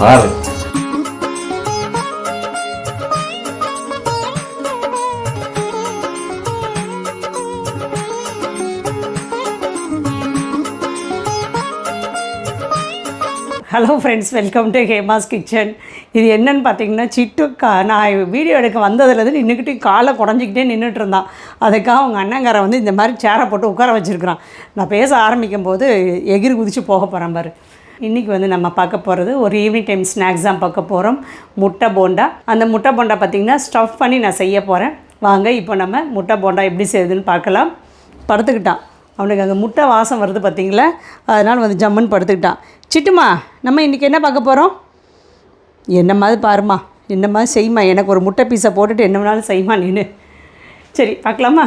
பாரு hello friends welcome to Hema's kitchen இது என்னன்னு பார்த்தீங்கன்னா சிட்டுக்கா நான் வீடியோ எடுக்க வந்ததுலேருந்து நின்றுக்கிட்டு காலை குடஞ்சிக்கிட்டே நின்றுட்டு இருந்தான். அதுக்காக அவங்க அண்ணங்காரன் வந்து இந்த மாதிரி சேரை போட்டு உட்கார வச்சுருக்கிறான். நான் பேச ஆரம்பிக்கும் போது எகிரி குதிச்சு போக போகிறேன் பாரு. இன்றைக்கி வந்து நம்ம பார்க்க போகிறது ஒரு ஈவினிங் டைம் ஸ்நாக்ஸ் தான் பார்க்க போகிறோம் முட்டை போண்டா. அந்த முட்டை போண்டா பார்த்திங்கன்னா ஸ்டஃப் பண்ணி நான் செய்ய போகிறேன் வாங்க இப்போ நம்ம முட்டை போண்டா எப்படி செய்யுதுன்னு பார்க்கலாம். படுத்துக்கிட்டான். அவனுக்கு அந்த முட்டை வாசம் வருது பார்த்திங்களா? அதனால் வந்து ஜம்முன்னு படுத்துக்கிட்டான். சிட்டுமா நம்ம இன்றைக்கி என்ன பார்க்க போகிறோம் என்ன மாதிரி பாருமா என்ன மாதிரி செய்யுமா எனக்கு ஒரு முட்டை பீஸை போட்டுட்டு என்ன வேணாலும் செய்யுமா நீனு. சரி பார்க்கலாமா?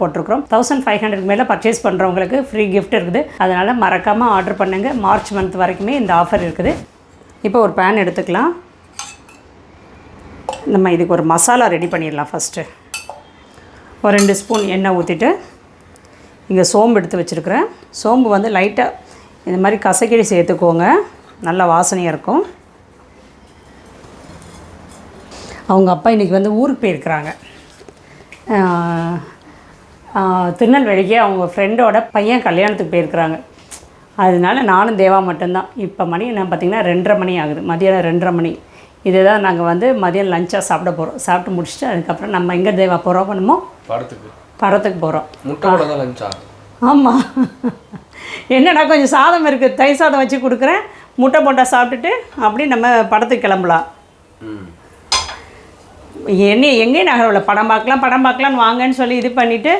போட்டிருக்கிறோம். தௌசண்ட் ஃபைவ் ஹண்ட்ரட் மேலே பர்ச்சேஸ் பண்ணுறவங்களுக்கு ஃப்ரீ கிஃப்ட் இருக்குது. அதனால் மறக்காமல் ஆர்டர் பண்ணுங்க. மார்ச் மந்த் வரைக்குமே இந்த ஆஃபர் இருக்குது. இப்போ ஒரு பேன் எடுத்துக்கலாம். நம்ம இதுக்கு ஒரு மசாலா ரெடி பண்ணிடலாம் ஃபஸ்ட்டு ஒரு ரெண்டு ஸ்பூன் எண்ணெய் ஊற்றிட்டு இங்கே சோம்பு எடுத்து வச்சுருக்கிறேன். சோம்பு வந்து லைட்டாக இந்த மாதிரி கசக்கிழி சேர்த்துக்கோங்க. நல்ல வாசனையாக இருக்கும். அவங்க அப்பா இன்றைக்கி வந்து ஊருக்கு போயிருக்கிறாங்க. திருநெல்வேலிக்கு அவங்க ஃப்ரெண்டோட பையன் கல்யாணத்துக்கு போயிருக்கிறாங்க. அதனால நானும் தேவா மட்டும்தான். இப்போ மணி நான் பார்த்திங்கன்னா ரெண்டரை மணி ஆகுது. மதியானம் ரெண்டரை மணி. இதை தான் நாங்கள் வந்து மதியம் லஞ்சாக சாப்பிட போகிறோம் சாப்பிட்டு முடிச்சுட்டு அதுக்கப்புறம் நம்ம எங்கே தேவா போகிறோம் பண்ணுமோ? படத்துக்கு. படத்துக்கு போகிறோம் ஆமாம் என்னடா கொஞ்சம் சாதம் இருக்குது தை சாதம் வச்சு கொடுக்குறேன். முட்டை போட்டா சாப்பிட்டுட்டு அப்படியே நம்ம படத்துக்கு கிளம்பலாம். ம். என்ன எங்கேயும் நகரவில் படம் பார்க்கலாம் படம் பார்க்கலான்னு வாங்கன்னு சொல்லி இது பண்ணிவிட்டு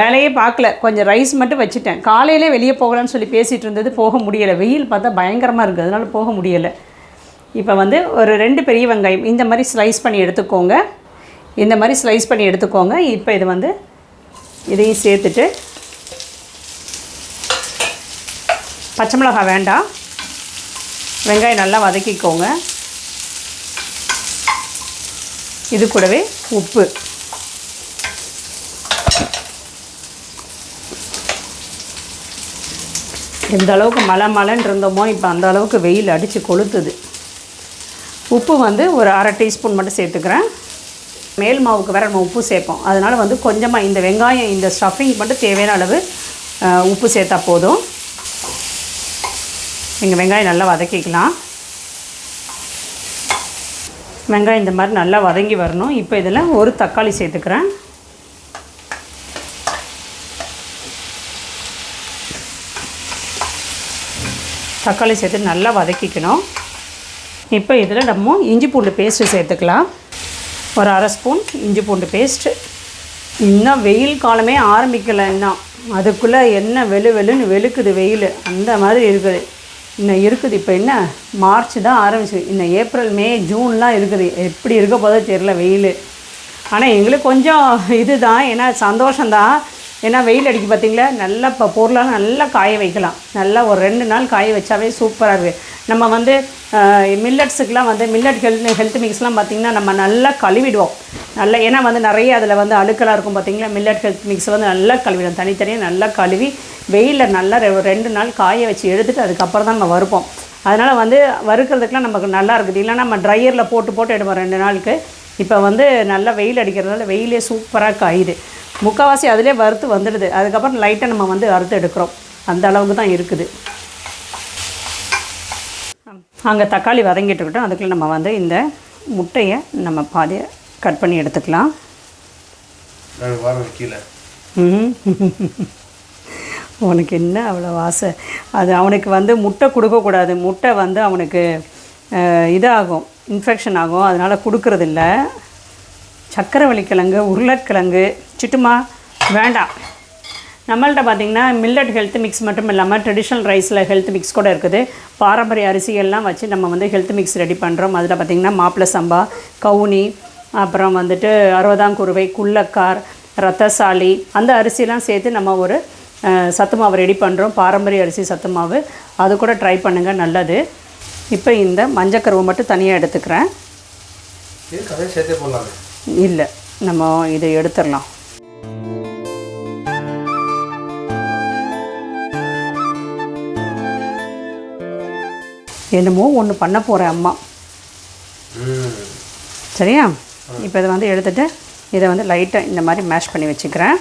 வேலையே பார்க்கல. கொஞ்சம் ரைஸ் மட்டும் வச்சுட்டேன். காலையிலே வெளியே போகலான்னு சொல்லி பேசிகிட்டு இருந்தது போக முடியலை. வெயில் பார்த்தா பயங்கரமாக இருக்குது அதனால் போக முடியலை. இப்போ வந்து ஒரு ரெண்டு பெரிய வெங்காயம் இந்த மாதிரி ஸ்லைஸ் பண்ணி எடுத்துக்கோங்க. இந்த மாதிரி ஸ்லைஸ் பண்ணி எடுத்துக்கோங்க. இப்போ இது வந்து இதையும் சேர்த்துட்டு பச்சை மிளகாய் வேண்டாம். வெங்காயம் நல்லா வதக்கிக்கோங்க. இது கூடவே உப்பு. எந்த அளவுக்கு மழை மழைன்னு இருந்தோமோ இப்போ அந்த அளவுக்கு வெயில் அடித்து கொளுத்துது. உப்பு வந்து ஒரு அரை டீஸ்பூன் மட்டும் சேர்த்துக்கிறேன். மேல் மாவுக்கு வேறு நம்ம உப்பு சேர்ப்போம். அதனால் வந்து கொஞ்சமாக இந்த வெங்காயம் இந்த ஸ்டஃபிங் மட்டும் தேவையான அளவு உப்பு சேர்த்தா போதும். நீங்கள் வெங்காயம் நல்லா வதக்கிக்கலாம். வெங்காயம் இந்த மாதிரி நல்லா வதங்கி வரணும். இப்போ இதில் ஒரு தக்காளி சேர்த்துக்கிறேன். தக்காளி சேர்த்து நல்லா வதக்கிக்கணும். இப்போ இதில் நம்ம இஞ்சி பூண்டு பேஸ்ட்டு சேர்த்துக்கலாம். ஒரு அரை ஸ்பூன் இஞ்சி பூண்டு பேஸ்ட்டு இன்னும் வெயில் காலமே ஆரம்பிக்கலை இன்னும். அதுக்குள்ளே என்ன வெளு வெளுன்னு வெளுக்குது வெயில். அந்த மாதிரி இருக்குது. இன்னும் இருக்குது. இப்போ என்ன? மார்ச் தான் ஆரம்பிச்சு இன்னும் ஏப்ரல் மே ஜூன்லாம் இருக்குது. எப்படி இருக்க போதோ தெரில வெயில். ஆனால் எங்களுக்கு கொஞ்சம் இது தான் ஏன்னா சந்தோஷம்தான். ஏன்னா வெயில் அடிக்கு பார்த்தீங்களா? நல்லா இப்போ பொருளாக நல்லா காய வைக்கலாம். நல்லா ஒரு ரெண்டு நாள் காய வச்சாவே சூப்பராக இருக்குது நம்ம வந்து மில்லட்ஸுக்கெலாம் வந்து மில்லட் ஹெல்த் ஹெல்த் மிக்ஸ்லாம் பார்த்திங்கன்னா நம்ம நல்லா கழுவிடுவோம். நல்லா ஏன்னா வந்து நிறைய அதில் வந்து அழுக்கெல்லாம் இருக்கும் பார்த்திங்களா? மில்லட் ஹெல்த் மிக்ஸ் வந்து நல்லா கழுவிடும் தனித்தனியாக நல்லா கழுவி வெயிலில் நல்லா ரெ- ரெண்டு நாள் காய வச்சு எடுத்துட்டு அதுக்கப்புறம் தான் நம்ம வறுப்போம். அதனால் வந்து வறுக்கிறதுக்குலாம் நமக்கு நல்லா இருக்குது. இல்லைன்னா நம்ம ட்ரையரில் போட்டு போட்டு எடுப்போம் ரெண்டு நாளுக்கு. இப்போ வந்து நல்லா வெயில் அடிக்கிறதுனால வெயிலே சூப்பராக காயுது. முக்கால்வாசி அதிலே வறுத்து வந்துடுது. அதுக்கப்புறம் லைட்டாக நம்ம வந்து வறுத்து எடுக்கிறோம். அந்த அளவுக்கு தான் இருக்குது. அங்கே தக்காளி வதங்கிட்டு இருக்கட்டும். அதுக்குள்ளே நம்ம வந்து இந்த முட்டையை நம்ம பாதியை கட் பண்ணி எடுத்துக்கலாம். உனக்கு என்ன அவ்வளோ ஆசை? அது அவனுக்கு வந்து முட்டை கொடுக்கக்கூடாது முட்டை வந்து அவனுக்கு இதாகும். இன்ஃபெக்ஷன் ஆகும். அதனால் கொடுக்கறதில்ல. சக்கரவள்ளி கிழங்கு உருளைக்கிழங்கு சிட்டுமா? வேண்டாம். நம்மள்ட்ட பார்த்தீங்கன்னா மில்லட் ஹெல்த் மிக்ஸ் மட்டும் இல்லாமல் ட்ரெடிஷ்னல் ரைஸில் ஹெல்த் மிக்ஸ் கூட இருக்குது. பாரம்பரிய அரிசிகள்லாம் வச்சு நம்ம வந்து ஹெல்த் மிக்ஸ் ரெடி பண்ணுறோம் அதில் பார்த்திங்கன்னா மாப்பிள சம்பா கவுனி அப்புறம் வந்துட்டு அறுபதாங்குருவை குள்ளக்கார் ரத்தசாலி அந்த அரிசிலாம் சேர்த்து நம்ம ஒரு சத்து மாவு ரெடி பண்ணுறோம் பாரம்பரிய அரிசி சத்து மாவு. அது கூட ட்ரை பண்ணுங்கள் நல்லது. இப்போ இந்த மஞ்சக்கருவை மட்டும் தனியாக எடுத்துக்கிறேன். இல்லை. நம்ம இதை எடுத்துடலாம். என்னமோ ஒன்று பண்ண போகிறேன் அம்மா. சரியா? இப்போ இதை வந்து எடுத்துகிட்டு இதை வந்து லைட்டாக இந்த மாதிரி மேஷ் பண்ணி வச்சுக்கிறேன்.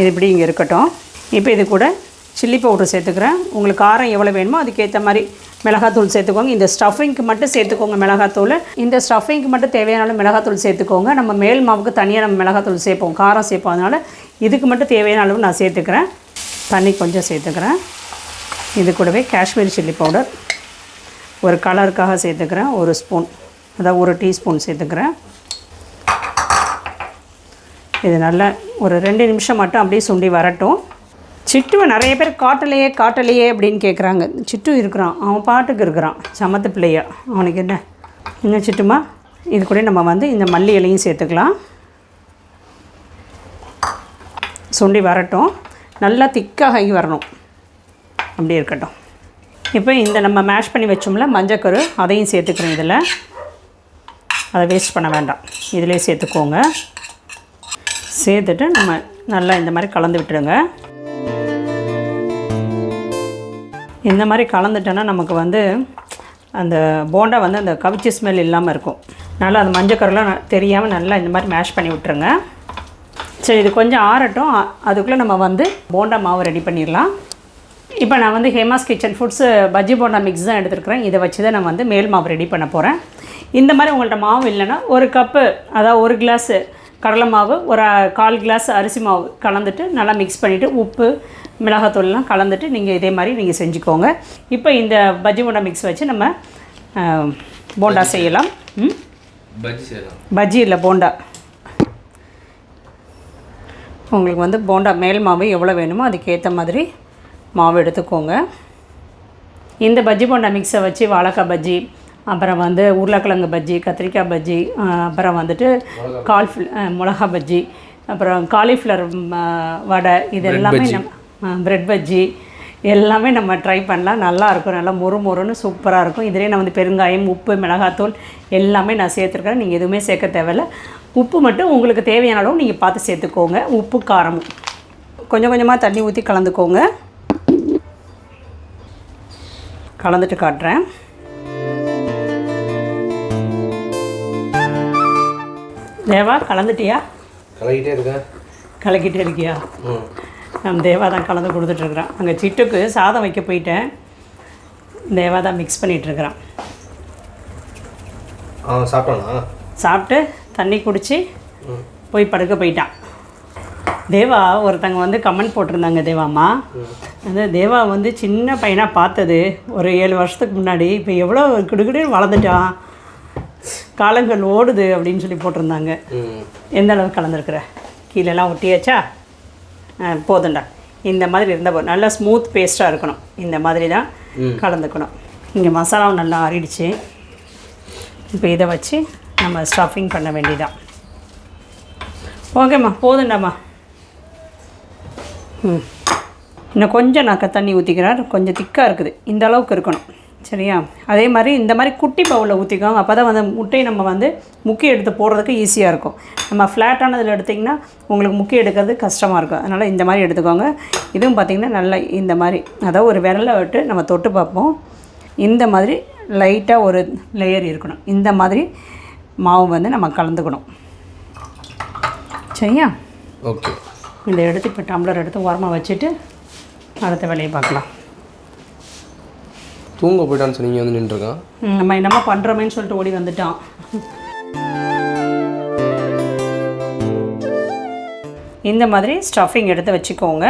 இது இப்படி இங்கே இருக்கட்டும். இப்போ இது கூட சில்லி பவுடர் சேர்த்துக்கிறேன். உங்களுக்கு காரம் எவ்வளோ வேணுமோ அதுக்கேற்ற மாதிரி மிளகாத்தூள் சேர்த்துக்கோங்க. இந்த ஸ்டஃபிங்க்கு மட்டும் சேர்த்துக்கோங்க மிளகாத்தூள். இந்த ஸ்டஃபிங்க்கு மட்டும் தேவையான மிளகாத்தூள் சேர்த்துக்கோங்க. நம்ம மேல் மாவுக்கு தனியாக நம்ம மிளகாத்தூள் சேர்ப்போம். காரம் சேர்ப்போம். அதனால் இதுக்கு மட்டும் தேவையான அளவு நான் சேர்த்துக்கிறேன். தண்ணி கொஞ்சம் சேர்த்துக்கிறேன். இது கூடவே காஷ்மீரி சில்லி பவுடர். ஒரு கலருக்காக சேர்த்துக்கிறேன் ஒரு ஸ்பூன். அதாவது ஒரு டீஸ்பூன் சேர்த்துக்கிறேன். இது நல்லா ஒரு ரெண்டு நிமிஷம் மட்டும் அப்படியே சுண்டி வரட்டும். சிட்டுவை நிறைய பேர் காட்டலையே காட்டலையே அப்படின்னு கேட்குறாங்க சிட்டு இருக்கிறான் அவன் பாட்டுக்கு இருக்கிறான் சமத்து பிள்ளையா. அவனுக்கு என்ன? என்ன சிட்டுமா? இது கூட நம்ம வந்து இந்த மல்லி இலையும் சேர்த்துக்கலாம். சுண்டி வரட்டும். நல்லா திக்காக ஆகி வரணும். அப்படி இருக்கட்டும். இப்போ இந்த நம்ம மேஷ் பண்ணி வச்சோம்ல மஞ்சக்கரு அதையும் சேர்த்துக்கிறேன் இதில். அதை வேஸ்ட் பண்ண வேண்டாம். இதிலே சேர்த்துக்கோங்க. சேர்த்துட்டு நம்ம நல்லா இந்த மாதிரி கலந்து விட்டுருங்க இந்த மாதிரி கலந்துட்டோன்னா நமக்கு வந்து அந்த போண்டா வந்து அந்த கவிச்சி ஸ்மெல் இல்லாமல் இருக்கும். நல்லா அந்த மஞ்சக்கருலாம் தெரியாமல் நல்லா இந்த மாதிரி மேஷ் பண்ணி விட்டுருங்க. சரி இது கொஞ்சம் ஆறட்டும். அதுக்குள்ளே நம்ம வந்து போண்டா மாவு ரெடி பண்ணிடலாம். இப்போ நான் வந்து Hema's kitchen foods bajji bonda mix தான் எடுத்துருக்கிறேன். இதை வச்சு தான் நான் வந்து மேல் மாவு ரெடி பண்ண போகிறேன் இந்த மாதிரி உங்கள்கிட்ட மாவு இல்லைன்னா ஒரு கப்பு அதாவது ஒரு கிளாஸு கடலை மாவு ஒரு கால் கிளாஸ் அரிசி மாவு கலந்துட்டு நல்லா மிக்ஸ் பண்ணிவிட்டு உப்பு மிளகாத்தூள்லாம் கலந்துட்டு நீங்கள் இதே மாதிரி நீங்கள் செஞ்சுக்கோங்க. இப்போ இந்த பஜ்ஜி போண்டா மிக்ஸ் வச்சு நம்ம போண்டா செய்யலாம். ம்? பஜ்ஜி செய்யலாம். பஜ்ஜி இல்லை போண்டா. உங்களுக்கு வந்து போண்டா மேல் மாவு எவ்வளோ வேணுமோ அதுக்கேற்ற மாதிரி மாவு எடுத்துக்கோங்க. இந்த பஜ்ஜி போண்டா மிக்ஸை வச்சு வாழைக்காய் பஜ்ஜி அப்புறம் வந்து உருளைக்கிழங்கு பஜ்ஜி கத்திரிக்காய் பஜ்ஜி அப்புறம் வந்துட்டு கால்ஃப்ள மிளகா பஜ்ஜி அப்புறம் காலிஃப்ளவர் வடை இது எல்லாமே நம்ம பிரெட் பஜ்ஜி எல்லாமே நம்ம ட்ரை பண்ணலாம். நல்லா இருக்கும். நல்லா மொறு மொறுன்னு சூப்பராக இருக்கும். இதிலே நான் வந்து பெருங்காயம் உப்பு மிளகாத்தூள் எல்லாமே நான் சேர்த்துருக்கேன் நீங்கள் எதுவுமே சேர்க்க தேவையில்ல. உப்பு மட்டும் உங்களுக்கு தேவையான அளவு நீங்கள் பார்த்து சேர்த்துக்கோங்க. உப்பு காரமும் கொஞ்சம் கொஞ்சமாக தண்ணி ஊற்றி கலந்துக்கோங்க. கலந்துட்டு காட்டுறேன். தேவா கலந்துட்டியா? கலக்கிட்டே இருக்கேன் கலக்கிட்டே இருக்கியா? ம். நம்ம தேவா தான் கலந்து கொடுத்துட்ருக்குறான் அங்கே சிட்டுக்கு சாதம் வைக்க போயிட்டேன். தேவா தான் மிக்ஸ் பண்ணிகிட்ருக்குறான் ஆ சாப்பிட்டானா? சாப்பிட்டு தண்ணி குடித்து போய் படுக்க போயிட்டான் தேவா ஒருத்தங்க வந்து கமெண்ட் போட்டிருந்தாங்க தேவாம்மா அந்த தேவா வந்து சின்ன பையனாக பார்த்தது. ஒரு ஏழு வருஷத்துக்கு முன்னாடி இப்போ எவ்வளோ கிடுகிடுன்னு வளர்ந்துட்டான். காலங்கள் ஓடுது அப்படின்னு சொல்லி போட்டிருந்தாங்க. எந்த அளவுக்கு கலந்துருக்குற? கீழெல்லாம் ஒட்டியாச்சா? ஆ, போதும்டா. இந்த மாதிரி இருந்தால் போதும் நல்லா ஸ்மூத் பேஸ்ட்டாக இருக்கணும். இந்த மாதிரி தான். கலந்துக்கணும். இங்கே மசாலாவும் நல்லா ஆறிடுச்சு. இப்போ இதை வச்சு நம்ம ஸ்டஃபிங் பண்ண வேண்டியதான் ஓகேம்மா போதுண்டாம்மா. ம். இன்னும் கொஞ்சம் நான் க- தண்ணி ஊற்றிக்கிறேன் கொஞ்சம் திக்காக இருக்குது. இந்த அளவுக்கு இருக்கணும். சரியா? அதே மாதிரி இந்த மாதிரி குட்டி பவுலில் ஊற்றிக்கோங்க அப்போ தான் வந்து முட்டையை நம்ம வந்து முக்கி எடுத்து போடுறதுக்கு ஈஸியாக இருக்கும். நம்ம ஃப்ளாட்டானதில் எடுத்திங்கன்னா உங்களுக்கு முக்கி எடுக்கிறது கஷ்டமாக இருக்கும். அதனால் இந்த மாதிரி எடுத்துக்கோங்க. இதுவும் பார்த்திங்கன்னா நல்லா இந்த மாதிரி அதாவது ஒரு விரலை விட்டு நம்ம தொட்டு பார்ப்போம். இந்த மாதிரி லைட்டாக ஒரு லேயர் இருக்கணும். இந்த மாதிரி மாவு வந்து நம்ம கலந்துக்கணும். சரியா? ஓகே. இதை எடுத்து இப்போ டம்ளர் எடுத்து ஓரமாக வச்சுட்டு அடுத்த வேலையை பார்க்கலாம். தூங்க போயிட்டான்னு சொன்னீங்க வந்து நின்றுருக்கான் நம்ம என்னமோ பண்ணுறோமேன்னு சொல்லிட்டு ஓடி வந்துட்டான். இந்த மாதிரி ஸ்டஃபிங் எடுத்து வச்சுக்கோங்க.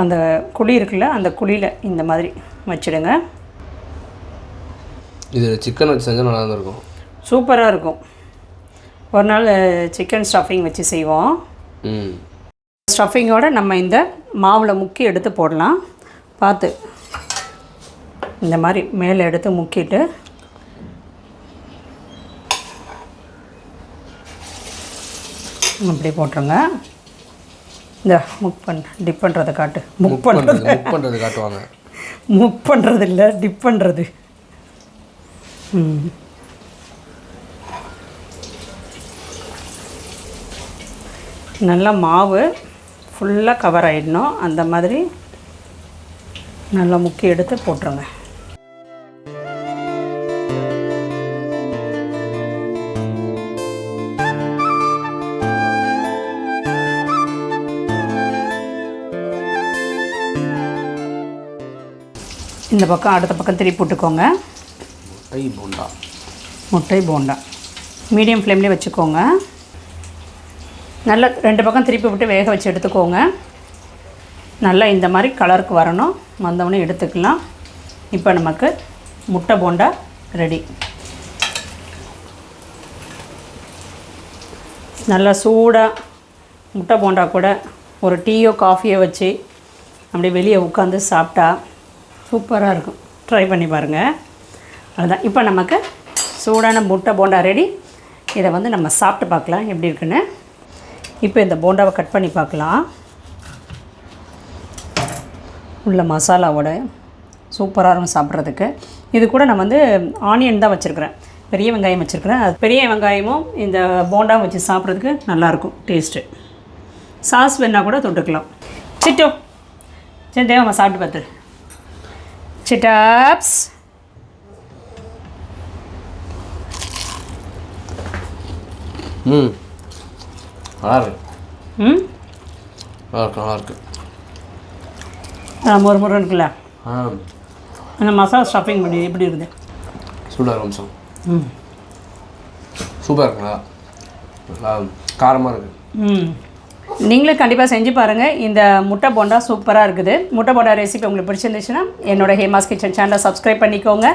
அந்த குழி இருக்குல்ல அந்த குழியில் இந்த மாதிரி வச்சிடுங்க. இது சிக்கன் வச்சு செஞ்சால் நல்லா தான் இருக்கும் சூப்பராக இருக்கும். ஒரு நாள் சிக்கன் ஸ்டஃபிங் வச்சு செய்வோம். ஸ்டஃபிங்கோட நம்ம இந்த மாவில் முக்கி எடுத்து போடலாம். பார்த்து. இந்த மாதிரி மேலே எடுத்து முக்கிட்டு. அப்படி போட்டுருங்க. இந்த முக் பண்ண டிப் பண்ணுறதை காட்டு. முக் பண்ணுறது முக் பண்ணுறது காட்டுவாங்க. முக் பண்ணுறது இல்லை டிப் பண்ணுறது ம். நல்லா மாவு ஃபுல்லாக கவர் ஆகிடணும் அந்த மாதிரி நல்லா முக்கி எடுத்து போட்டுருங்க. இந்த பக்கம் அடுத்த பக்கம் திருப்பி போட்டுக்கோங்க. ஐ போண்டா. முட்டை போண்டா. மீடியம் ஃப்ளேம்லேயே வச்சுக்கோங்க. நல்லா ரெண்டு பக்கம் திருப்பி விட்டு வேக வச்சு எடுத்துக்கோங்க. நல்லா இந்த மாதிரி கலருக்கு வரணும். வந்தவொடனே எடுத்துக்கலாம். இப்போ நமக்கு முட்டை போண்டா ரெடி நல்லா சூடாக முட்டை போண்டா கூட ஒரு டீயோ காஃபியோ வச்சு அப்படியே வெளியே உட்காந்து சாப்பிட்டா சூப்பராக இருக்கும். ட்ரை பண்ணி பாருங்கள் அதுதான் இப்போ நமக்கு சூடான முட்டை போண்டா ரெடி இதை வந்து நம்ம சாப்பிட்டு பார்க்கலாம். எப்படி இருக்குன்னு. இப்போ இந்த போண்டாவை கட் பண்ணி பார்க்கலாம். உள்ள மசாலாவோட சூப்பராக இருக்கும் சாப்பிட்றதுக்கு. இது கூட நான் வந்து ஆனியன் தான் வச்சுருக்கிறேன். பெரிய வெங்காயம் வச்சுருக்கிறேன். அது பெரிய வெங்காயமும் இந்த போண்டாவும் வச்சு சாப்பிட்றதுக்கு நல்லாயிருக்கும் டேஸ்ட்டு சாஸ் வேணால் கூட தொட்டுக்கலாம். சிட்டோ. சரி தேவம்மா சாப்பிட்டு பார்த்து. சிட்டாப்ஸ் ம். நல்லா இருக்கு ம்? நல்லா இருக்கு நல்லா இருக்கு ஆ, மொறு மொறு இருக்குல்ல? ஆ. அந்த மசாலா ஸ்டஃபிங் பண்ணி எப்படி இருக்குது சூடாக இருக்கு அம்சம் ம். சூப்பராக இருக்குங்களா நல்லா. காரமாக இருக்குது ம். நீங்களும் கண்டிப்பாக செஞ்சு பாருங்கள் இந்த முட்டை போண்டா சூப்பராக இருக்குது. முட்டை போண்டா ரெசிபி உங்களுக்கு பிடிச்சிருந்துச்சுன்னா என்னோட ஹேமாஸ் கிச்சன் சேனலை சப்ஸ்கிரைப் பண்ணிக்கோங்க.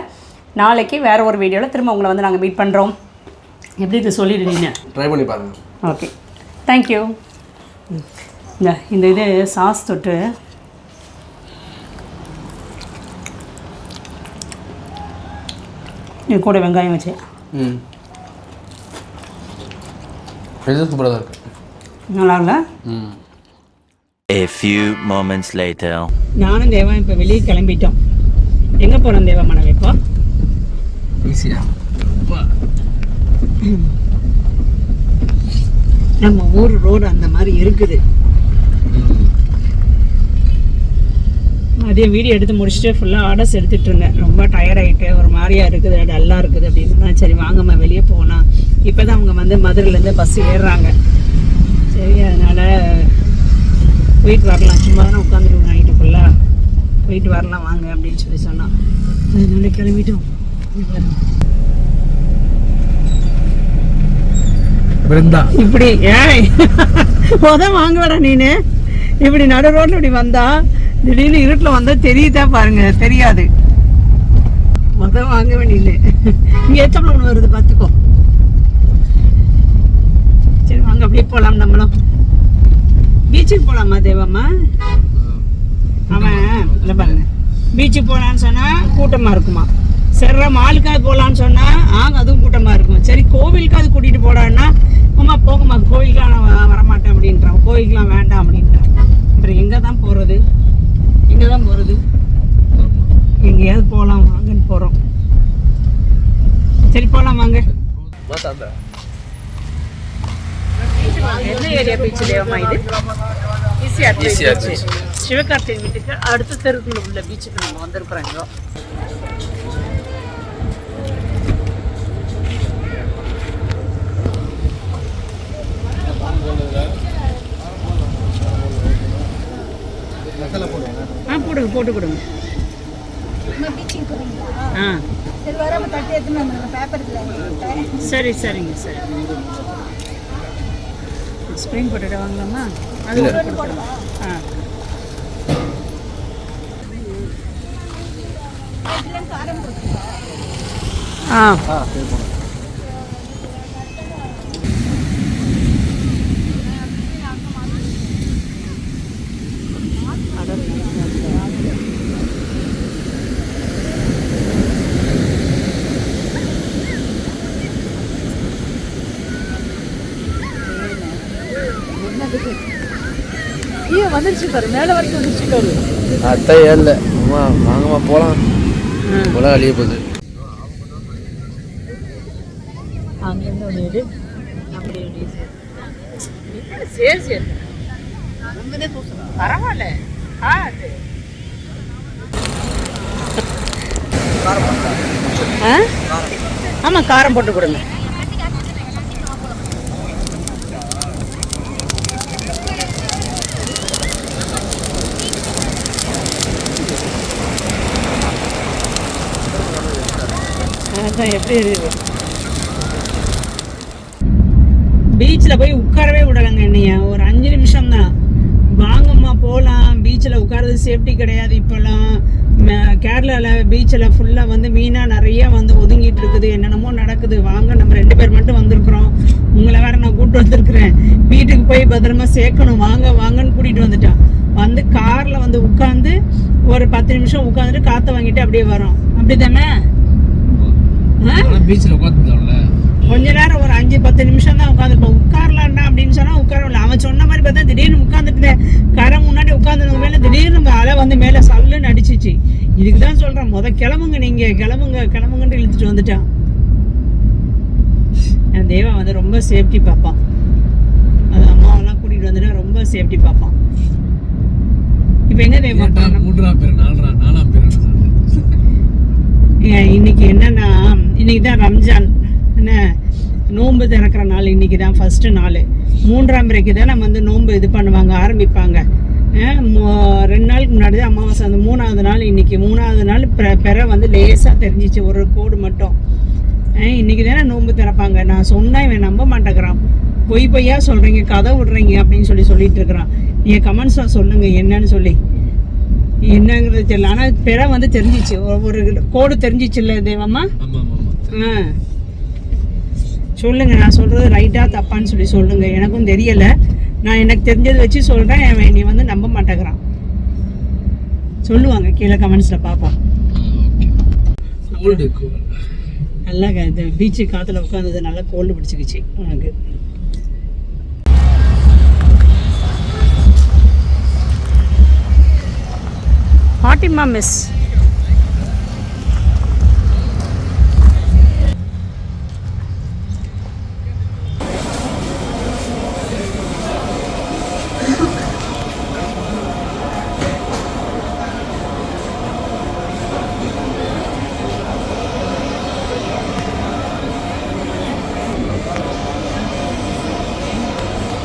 நாளைக்கு வேறு ஒரு வீடியோவில் திரும்ப உங்களை வந்து நாங்கள் மீட் பண்ணுறோம் எப்படி இது சொல்லிடுவீங்க ட்ரை பண்ணி பாருங்கள் ஓகே தேங்க்யூ இந்த இந்த இது சாஸ் தொட்டு. இது கூட வெங்காயம் வச்சு. ம். இது சூப்பராக தான் இருக்குது நல்லா இல்லை ம். A few moments later. நானும் தேவா இப்போ வெளியே கிளம்பிட்டோம். எங்கே போகிறோம் தேவா மனைவி இப்போ ஈஸியா நம்ம ஊர் ரோடு அந்த மாதிரி இருக்குது. அதே வீடியோ எடுத்து முடிச்சுட்டு ஃபுல்லாக ஆர்டர்ஸ் எடுத்துகிட்டு இருந்தேன். ரொம்ப டயர்ட் ஆகிட்டு ஒரு மாதிரியாக இருக்குது டல்லாக இருக்குது அப்படின்னு தான். சரி வாங்கம்மா வெளியே போகலாம். இப்போ தான் அவங்க வந்து மதுரையிலேருந்து பஸ் ஏறுறாங்க. சரி அதனால் போயிட்டு வரலாம். சும்மா தானே உட்காந்துருவோம் நைட்டு ஃபுல்லாக போயிட்டு வரலாம் வாங்க அப்படின்னு சொல்லி சொன்னான். அதனால கிளம்பிட்டோம் இங்க பாருங்க. பிருந்தா இப்படி ஏய் உத வாங்குவடா நீனு. இப்படி நடு ரோட்ல இப்படி வந்தா திடீர்னு இருட்டில் வந்தா தெரியுதா பாருங்க தெரியாது. உத வாங்க வேண்டியது இங்க எத்தனை ஒன்று வருது பார்த்துக்கோ சரி வாங்க அப்படியே போகலாம் நம்மளும். பீச்சுக்கு போகலாமா தேவம்மா? அவன் இல்லை பாருங்க. பீச்சுக்கு போகலான்னு சொன்னா கூட்டமா இருக்குமா? சரி மாலுக்காவது போகலான்னு சொன்னா ஆங்க அதுவும் கூட்டமா இருக்கும். சரி கோவிலுக்காவது கூட்டிட்டு போடான்னா அம்மா போங்கம்மா கோவிலுக்கு நான் வரமாட்டேன் அப்படின்றான் கோவிலுக்குலாம் வேண்டாம் அப்படின்றான் அப்புறம் எங்கே தான் போகிறது எங்கே தான் போகிறது எங்கேயாவது போகலாம் வாங்கன்னு போகிறோம் சரி போகலாம் வாங்க. என்ன ஏரியா பீச் தேவமா இது? ஈஸியாக ஈசிஆர் பீச் சிவகார்த்திகை வீட்டுக்கு அடுத்த தெருக்குள்ள உள்ள பீச்சுக்கு நம்ம வந்திருக்கிறோம் இங்க ஆ போடுங்க போட்டு கொடுங்க. ஆ. சரி சரிங்க சரி. ஸ்ப்ரிங் போட்டுட்டு வாங்கலாமா? அது கொடுத்துருங்க. ஆ ஆ வந்துருச்சு பாரு மேலே வரைக்கும் வந்துருச்சு பாரு அத்தை ஏறல அம்மா வாங்கம்மா போகலாம் போலாம் அழிய போகுது. அங்கேருந்து ஒன்று எடு. அப்படி சரி சரி? பரவாயில்ல. ஆ ஆமாம் காரம் போட்டு கொடுங்க. அதான் எப்படி இருக்குது? பீச்சில் போய் உட்காரவே விடலைங்க என்னைய. ஒரு அஞ்சு நிமிஷம் தான் வாங்கம்மா போகலாம் பீச்சில் உட்காரது சேஃப்டி கிடையாது இப்போல்லாம். கேரளாவில் பீச்சில் ஃபுல்லாக வந்து மீனாக நிறைய வந்து ஒதுங்கிட்டு இருக்குது. என்னென்னமோ நடக்குது. வாங்க நம்ம ரெண்டு பேர் மட்டும் வந்திருக்கிறோம். உங்களை வேற நான் கூப்பிட்டு வந்திருக்கிறேன். வீட்டுக்கு போய் பத்திரமா சேர்க்கணும். வாங்க வாங்கன்னு கூட்டிகிட்டு வந்துட்டான். வந்து காரில் வந்து உட்காந்து ஒரு பத்து நிமிஷம் உட்காந்துட்டு காற்றை வாங்கிட்டு அப்படியே வரோம் அப்படி தானே பீச்சில் உட்காந்துட்டோம்ல கொஞ்ச நேரம் ஒரு அஞ்சு பத்து நிமிஷம் தான் உட்காந்துருப்போம் உட்காரலாம்டா அப்படின்னு சொன்னா உட்காரல அவன் சொன்ன மாதிரி பார்த்தா திடீர்னு உட்காந்துட்டு கரை முன்னாடி உட்காந்துருந்த மேல திடீர்னு அலை வந்து மேல சல்லுன்னு அடிச்சிச்சு. இதுக்கு தான் சொல்றேன். முத கிளம்புங்க நீங்க. கிளம்புங்க கிளம்புங்கன்னு இழுத்துட்டு வந்துட்டான். என் தேவா வந்து ரொம்ப சேஃப்டி பார்ப்பான் அது அம்மாவெல்லாம் கூட்டிட்டு வந்துட்டு ரொம்ப சேஃப்டி பார்ப்பான் இப்போ எங்க தேவா? மூன்றாம் பேர் நாலாம் பேர் இன்னைக்கு என்னன்னா இன்னைக்கு தான் ரம்ஜான். என்ன நோன்பு திறக்கிற நாள் இன்னைக்கு தான் ஃபர்ஸ்ட் நாள். மூன்றாம் பிறைக்கு தான் நம்ம வந்து நோன்பு இது பண்ணுவாங்க ஆரம்பிப்பாங்க. ரெண்டு நாளுக்கு முன்னாடி தான் அமாவாசை அந்த மூணாவது நாள் இன்னைக்கு. மூணாவது நாள் பெ- பெற வந்து லேசாக தெரிஞ்சிச்சு ஒரு கோடு மட்டும். இன்னைக்கு தானே நோன்பு திறப்பாங்க. நான் சொன்னால் இவன் நம்ப மாட்டேங்கிறான். பொய் பொய்யா சொல்கிறீங்க கதை விடுறீங்க அப்படின்னு சொல்லி சொல்லிட்டு இருக்கிறான். நீங்கள் கமெண்ட்ஸாக சொல்லுங்கள் என்னன்னு சொல்லி. என்னங்கிறது தெரியல. ஆனால் பிற வந்து தெரிஞ்சிச்சு. ஒரு கோடு தெரிஞ்சிச்சு இல்லை தேவம்மா சொல்லுங்க நான் சொல்றது ரைட்டா தப்பான்னு சொல்லி சொல்லுங்க. எனக்கும் தெரியல. நான் எனக்கு தெரிஞ்சதை வச்சு சொல்றேன். நீ வந்து நம்ப மாட்டேங்கிறான். சொல்லுவாங்க கீழே கமெண்ட்ஸ்ல பார்ப்போம். நல்லா இந்த பீச்சு காத்துல உட்காந்தது நல்லா கோல்டு பிடிச்சிக்கிச்சு உனக்கு. பாட்டிமா மிஸ்.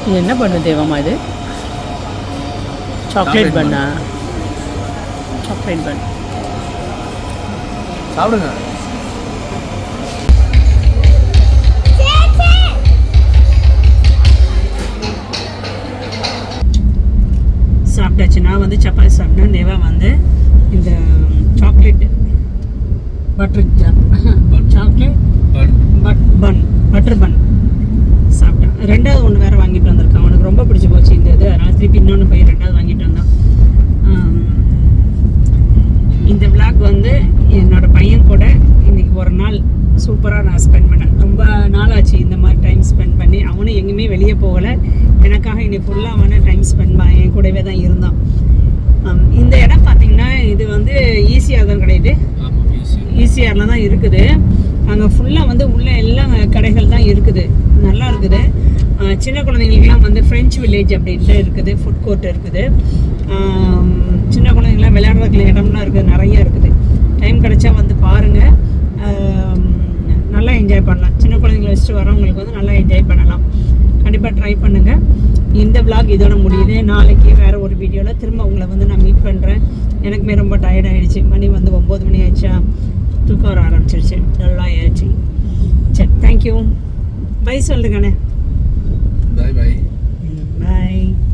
இது என்ன பண்ணு தேவமா இது? சாக்லேட் பண்ணா. சாக்லேட் பன் சாப்பிடுங்க. சாப்பிட்டாச்சு. நான் வந்து சப்பாத்தி சாப்பிட்டேன். தேவா வந்து இந்த chocolate butter chocolate bun but bun butter bun சாப்பிட்டேன். ரெண்டாவது ஒன்று வேறு வாங்கிட்டு வந்திருக்கான். அவனுக்கு ரொம்ப பிடிச்சி போச்சு இந்த இது. அதனால் திருப்பி இன்னொன்று போய் ரெண்டாவது வாங்கிட்டு வந்தான். இந்த விளாக் வந்து என்னோட பையன் கூட இன்னைக்கு ஒரு நாள் சூப்பராக நான் ஸ்பெண்ட் பண்ணேன். ரொம்ப நாள் ஆச்சு இந்த மாதிரி டைம் ஸ்பெண்ட் பண்ணி. அவனும் எங்கேயுமே வெளியே போகலை. எனக்காக இன்னைக்கு ஃபுல்லாக அவனை டைம் ஸ்பெண்ட் பண்ண என் கூடவே தான் இருந்தான். இந்த இடம் பார்த்தீங்கன்னா இது வந்து ஈஸியாக தான் கிடையாது. ஆமாம் தான் இருக்குது. அங்கே ஃபுல்லாக வந்து உள்ள எல்லாம் கடைகள் தான் இருக்குது. நல்லா இருக்குது. சின்ன குழந்தைங்களுக்குலாம் வந்து ஃப்ரெஞ்ச் வில்லேஜ் அப்படின்ட்டு இருக்குது ஃபுட் கோர்ட் இருக்குது. சின்ன குழந்தைங்களாம் விளையாடுறதுக்கு இடம்லாம் இருக்குது நிறைய இருக்குது. டைம் கிடைச்சா வந்து பாருங்கள் நல்லா என்ஜாய் பண்ணலாம். சின்ன குழந்தைங்களை வச்சுட்டு வரவங்களுக்கு வந்து நல்லா என்ஜாய் பண்ணலாம். கண்டிப்பாக ட்ரை பண்ணுங்கள் இந்த விளாக் இதோட முடியுது. நாளைக்கு வேறு ஒரு வீடியோவில் திரும்ப உங்களை வந்து நான் மீட் பண்ணுறேன் எனக்குமே ரொம்ப டயர்ட் ஆயிடுச்சு. மணி வந்து ஒம்பது மணி ஆயிடுச்சா? தூக்கம் வர ஆரம்பிச்சிருச்சு. நல்லா ஆயிடுச்சு. சரி தேங்க்யூ பை சொல்லுங்கண்ணே. Bye-bye. Bye.